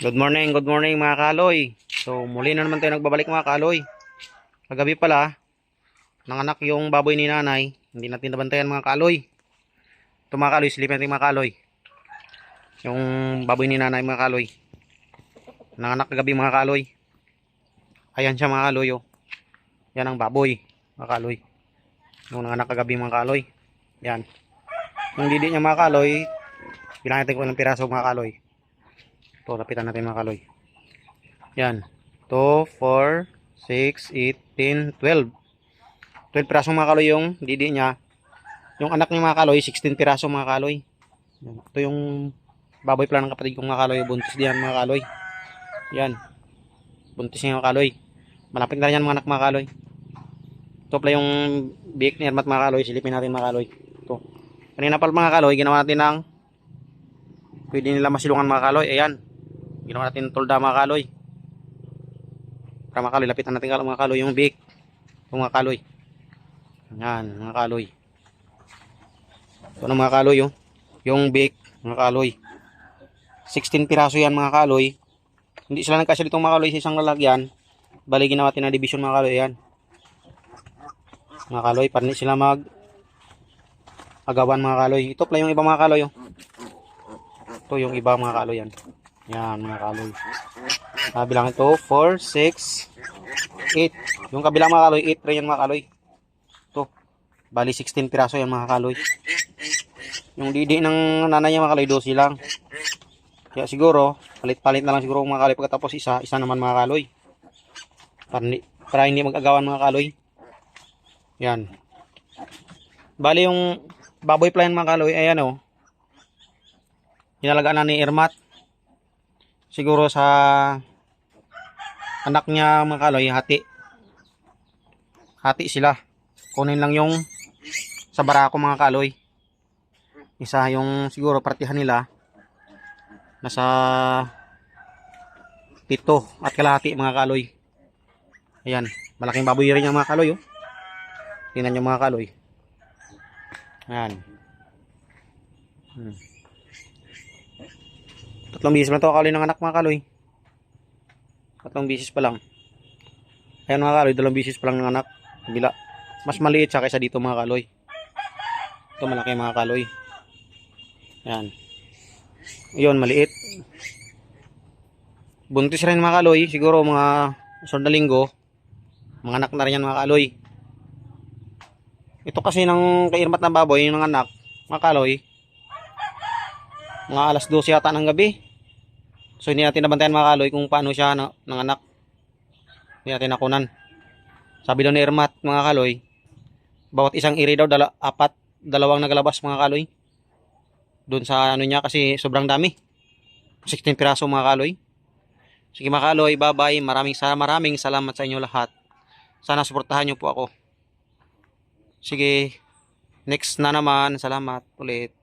Good morning, good morning mga kaloy. So muli na naman tayo nagbabalik mga kaloy. Kagabi pala, nanganak yung baboy ni nanay. Hindi natin nabantayan mga kaloy. Ito mga kaloy, silipin natin mga kaloy. Yung baboy ni nanay mga kaloy. Nanganak kagabi mga kaloy. Ayan siya mga kaloy oh. Yan ang baboy mga kaloy. Yung nanganak kagabi mga kaloy. Yan. Yung didi niya mga kaloy, natin kung ilang piraso mga kaloy. Ito, lapitan natin mga kaloy. Yan. 2, 4, 6, 8, 10, 12. 12 piraso mga kaloy yung didi niya. Yung anak niya mga kaloy, 16 piraso mga kaloy. Ito yung baboy pala ng kapatid kong mga kaloy. Buntis diyan mga kaloy. Yan. Buntis niya mga kaloy. Malapit na rin yan mga anak mga kaloy. Ito pala yung big ni Ermat mga kaloy. Silipin natin mga kaloy. Ito. Kanina pala mga kaloy, ginawa natin ng pwede nila masilungan mga kaloy. Ayan. Ginawa natin tolda mga kaloy. Para mga kaloy, lapitan natin mga kaloy yung big. Yung mga kaloy. Ayan, mga kaloy. Ito na mga kaloy oh. Yung big, mga kaloy. 16 piraso yan mga kaloy. Hindi sila nagkasya ditong mga kaloy sa isang lalagyan. Bali ginawa natin na division mga kaloy. Ayan. Mga kaloy, para hindi sila mag agawan mga kaloy. Ito pala yung iba mga kaloy oh. Ito yung iba mga kaloy yan. Yan mga kaloy. Ah, bilang ito 4, 6, 8. Yung kabilang mga kaloy 8 rin yan mga kaloy. Ito. Bali 16 piraso yan mga kaloy. Yung didi ng nanay niya mga kaloy 12 lang. Kaya siguro, palit-palit na lang siguro mga kaloy pagkatapos isa, isa naman mga kaloy. Para para hindi mag-agawan mga kaloy. Yan. Bali yung baboy plan mga kaloy, ayan oh. Inalagaan na ni Irmat. Siguro sa anak niya mga kaloy, hati. Hati sila. Kunin lang yung sa barako mga kaloy. Isa yung siguro partihan nila. Nasa pito at kalahati mga kaloy. Ayan. Malaking baboy rin yung mga kaloy. Oh. Tingnan nyo mga kaloy. Ayan. Hmm. Tatlong bisis na ito kaloy ng anak mga kaloy. Tatlong bisis pa lang. Ayan mga kaloy, dalawang bisis pa lang ng anak. Kabila. Mas maliit siya kaysa dito mga kaloy. Ito malaki mga kaloy. Ayan. Yun, maliit. Buntis rin mga kaloy. Siguro mga sunod. Mga anak na rin yan mga kaloy. Ito kasi ng kairmat na baboy, yung anak, mga kaloy, mga alas 12 yata ng gabi. So hindi natin nabantayan mga kaloy kung paano siya na, ng anak. Hindi natin nakunan. Sabi daw ni Irmat mga kaloy, bawat isang iri daw dala, apat, dalawang nagalabas mga kaloy. Doon sa ano niya kasi sobrang dami. 16 piraso mga kaloy. Sige mga kaloy, bye-bye. Maraming, maraming salamat sa inyo lahat. Sana suportahan niyo po ako. Sige, next na naman. Salamat ulit.